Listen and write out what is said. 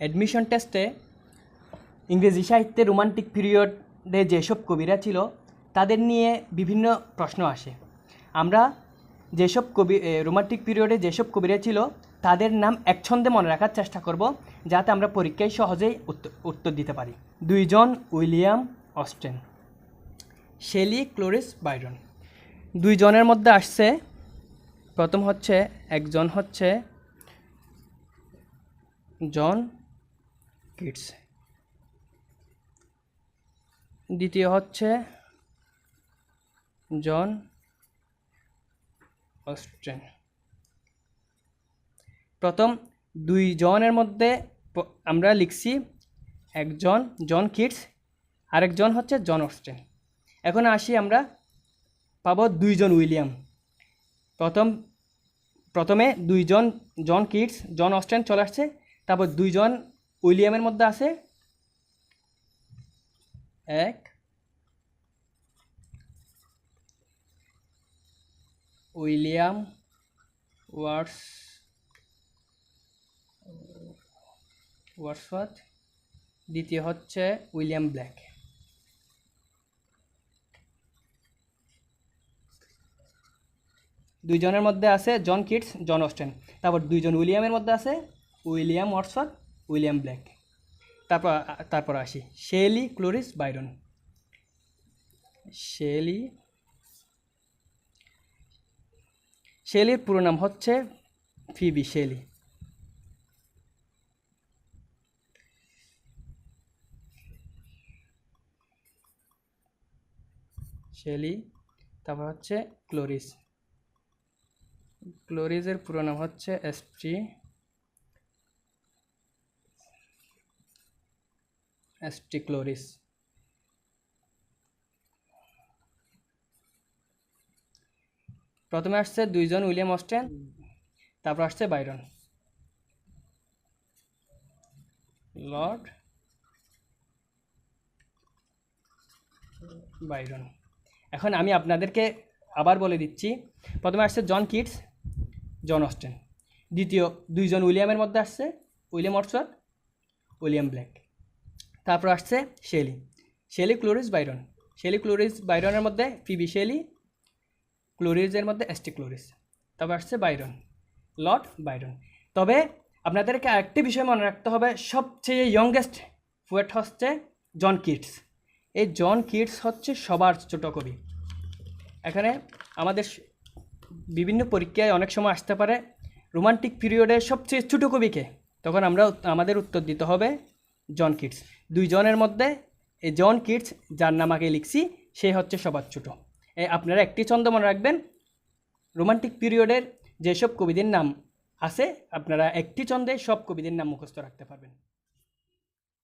Admission টেস্টে ইংরেজি সাহিত্যে রোমান্টিক পিরিয়ডে যেসব কবিরা ছিল, তাদের নিয়ে বিভিন্ন প্রশ্ন আসে। আমরা যেসব কবি রোমান্টিক পিরিয়ডে যেসব কবিরা ছিল, তাদের নাম একছন্দে মনে রাখার চেষ্টা করব, যাতে আমরা পরীক্ষায় সহজেই উত্তর দিতে পারি। দুইজন উইলিয়াম অস্টেন, শেলি ক্লোরিস বাইরন। দুইজনের মধ্যে আসছে, প্রথম হচ্ছে, একজন হচ্ছে জন কিটস দ্বিতীয় হচ্ছে জন অস্ট্রেন। প্রথম দুই জনের মধ্যে আমরা লিখছি একজন জন কিটস আরেকজন হচ্ছে জন অস্ট্রেন। এখন আসি আমরা পাবো দুইজন উইলিয়াম। প্রথম, প্রথমে দুইজন জন কিটস জন অস্টেন চলে আসছে, তারপর দুইজন উইলিয়ামের মধ্যে আছে? এক। উইলিয়াম ওয়ার্স, ওয়ার্সওয়ার্থ। দ্বিতীয় হচ্ছে উইলিয়াম ব্ল্যাক। দুইজনের মধ্যে আছে জন কিটস, জন অস্টেন। তারপর দুইজন উইলিয়ামের মধ্যে আছে উইলিয়াম ওয়াটসন উইলিয়াম ব্ল্যাক। তারপর তারপর আসি। Shelley ক্লোরিস Byron. শেলি, শেলির পুরো নাম হচ্ছে ফিবি শেলি। শেলি, তারপর হচ্ছে ক্লোরিস। ক্লোরিজের পুরো নাম হচ্ছে এসটি এসটি ক্লোরিস প্রথমে আসছে দুইজন উইলিয়াম অস্টেন, তারপর আসছে বাইরন। Lord Byron. এখন আমি আপনাদেরকে আবার বলে দিচ্ছি, প্রথমে আসছে জন কিটস, জন অস্টেন। দ্বিতীয় দুইজন উইলিয়ামের মধ্যে আসছে, উইলিয়াম অটসওয়ার্থ উইলিয়াম ব্ল্যাক। তারপর আসছে Shelley Shelley Coleridge Byron Shelley Coleridge বাইরনের মধ্যে ফিবি শেলি ক্লোরিজের মধ্যে এসটি ক্লোরিস তারপর আসছে বাইরন লর্ড বাইরন তবে আপনাদেরকে আরেকটি বিষয় মনে রাখতে হবে, সবচেয়ে ইয়ংগেস্ট পোয়েট হচ্ছে জন কিটস এই জন কিটস হচ্ছে সবার ছোট কবি। এখানে আমাদের বিভিন্ন পরীক্ষায় অনেক সময় আসতে পারে রোমান্টিক পিরিয়ডের সবচেয়ে ছোটো কবিকে। তখন আমরা আমাদের উত্তর দিতে হবে জন কিটস দুইজনের মধ্যে এই জন কিটস, যার নাম আগে লিখছি, সে হচ্ছে সবার ছোটো। আপনারা একটি ছন্দ মনে রাখবেন। রোমান্টিক পিরিয়ডের যেসব কবিদের নাম আছে, আপনারা একটি ছন্দে সব কবিদের নাম মুখস্থ রাখতে পারবেন।